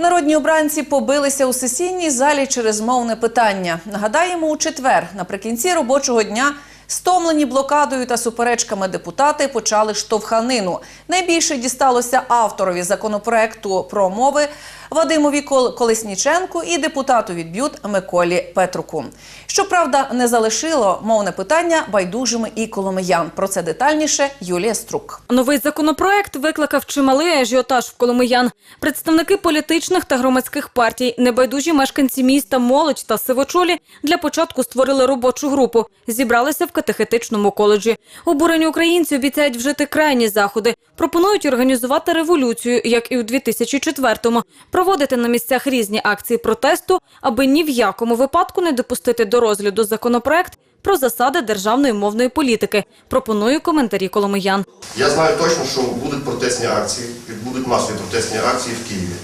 Народні обранці побилися у сесійній залі через мовне питання. Нагадаємо, у четвер, наприкінці робочого дня, стомлені блокадою та суперечками депутати почали штовханину. Найбільше дісталося авторові законопроекту про мови Вадимові Кол- Колесніченку і депутату від БЮТ Миколі Петруку. Щоправда, не залишило мовне питання байдужими і коломиян. Про це детальніше Юлія Струк. Новий законопроект викликав чималий ажіотаж в Коломиян. Представники політичних та громадських партій, небайдужі мешканці міста, молодь та сивочолі для початку створили робочу групу. Зібралися в катехетичному коледжі. Обурені українці обіцяють вжити крайні заходи. Пропонують організувати революцію, як і у 2004-му, проводити на місцях різні акції протесту, аби ні в якому випадку не допустити до розгляду законопроект про засади державної мовної політики. Пропоную коментарі коломиян. Я знаю точно, що будуть протестні акції, будуть масові протестні акції в Києві.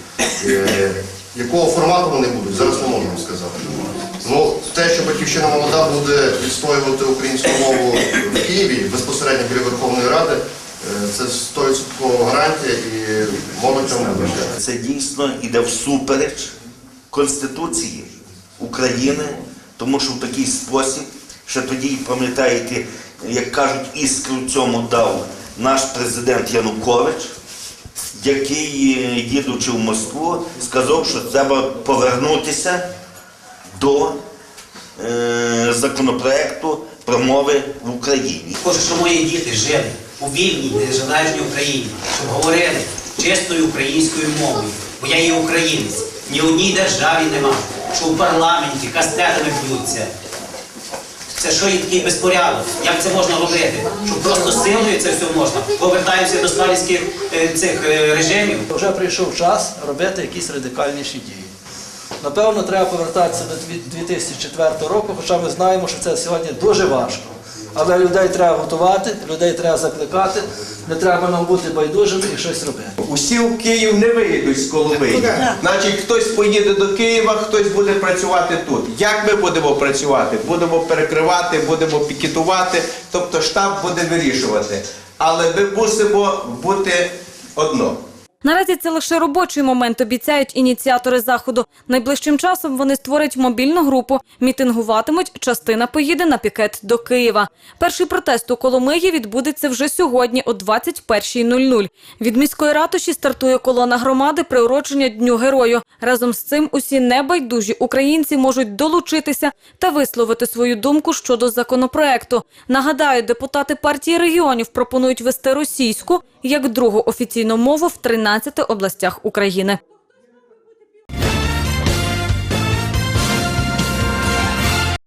Е, якого формату вони будуть, зараз не вам сказати. Ну, те, що Батьківщина молода буде відстоювати українську мову в Києві безпосередньо біля Верховної Ради, е, це 100% гарантія і молодь там буде. Це дійсно йде всупереч Конституції України, тому що в такий спосіб, ще тоді, пам'ятаєте, як кажуть, іскру цьому дав наш президент Янукович, який, е, їдучи в Москву, сказав, що треба повернутися до е, законопроекту про мови в Україні. Хочу, щоб мої діти жили у вільній, незалежній Україні, щоб говорили чистою українською мовою, бо я є українець. Ні в одній державі нема, що в парламенті кастетами б'ються. Це що є такий безпорядок? Як це можна робити? Що просто силою це все можна? Повертаємося до сталінських е, цих е, режимів. Вже прийшов час робити якісь радикальніші дії. Напевно, треба повертатися до дві- 2004 року, хоча ми знаємо, що це сьогодні дуже важко. Але людей треба готувати, людей треба закликати, не треба нам бути байдужими і щось робити. Усі в Київ не виїдуть з Коломиї. Значить, хтось поїде до Києва, хтось буде працювати тут. Як ми будемо працювати? Будемо перекривати, будемо пікетувати, тобто штаб буде вирішувати. Але ми мусимо бути одно. Наразі це лише робочий момент, обіцяють ініціатори заходу. Найближчим часом вони створять мобільну групу, мітингуватимуть, частина поїде на пікет до Києва. Перший протест у Коломиї відбудеться вже сьогодні о 21.00. Від міської ратуші стартує колона громади приурочення Дню Герою. Разом з цим усі небайдужі українці можуть долучитися та висловити свою думку щодо законопроекту. Нагадаю, депутати партії регіонів пропонують вести російську як другу офіційну мову в 13 областях України.